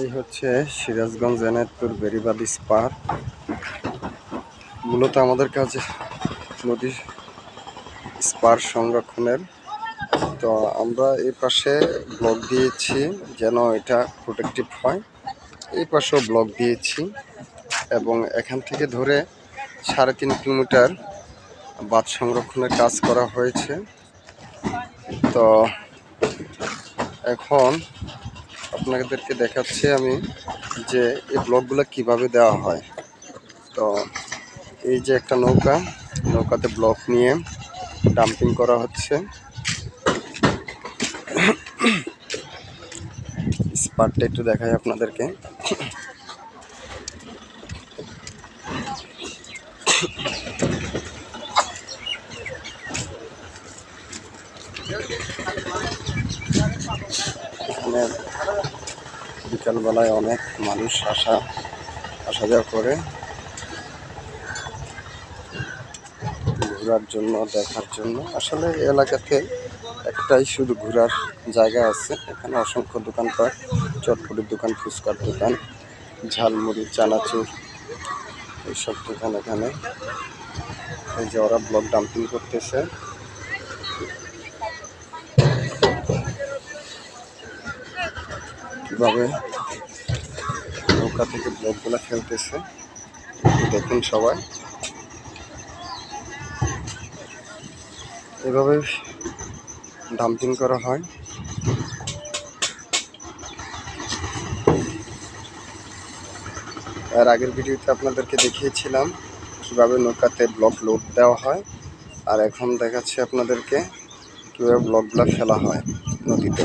এই হচ্ছে সিরাজগঞ্জ এনায়তপুর বেরিবাদ স্পার। মূলত আমাদের কাছে নদী স্পার সংরক্ষণের। তো আমরা এই পাশে ব্লক দিয়েছি যেন এটা প্রোটেক্টিভ হয়। এই পাশেও ব্লক দিয়েছি এবং এখান থেকে ধরে সাড়ে তিন কিলোমিটার বাঁধ সংরক্ষণের কাজ করা হয়েছে। তো এখন আপনাদেরকে দেখাচ্ছি আমি যে এই ব্লকগুলো কীভাবে দেওয়া হয়। তো এই যে একটা নৌকা, নৌকাতে ব্লক নিয়ে ডাম্পিং করা হচ্ছে। স্পার্টটা একটু দেখাই আপনাদেরকে। এখানে বিকালবেলায় অনেক মানুষ আসা আসা যাওয়া করে। ঘোরার জন্য, দেখার জন্য। আসলে এলাকাতে একটাই শুধু ঘোরার জায়গা আছে। এখানে অসংখ্য দোকানপাট, চটপটির দোকান, ফুচকার দোকান, ঝালমুড়ি, চানাচুর, এইসব দোকান এখানে। এই যে ওরা ব্লক ডাম্পিং করতেছে। কীভাবে নৌকা থেকে ব্লকগুলো একটু দেখুন সবাই। এভাবে ডাম্পিং করা হয়। আর আগের ভিডিওতে আপনাদেরকে দেখিয়েছিলাম কীভাবে নৌকাতে ব্লক লোড দেওয়া হয়, আর এখন দেখাচ্ছি আপনাদেরকে কীভাবে ব্লকগুলো ফেলা হয় নদীতে।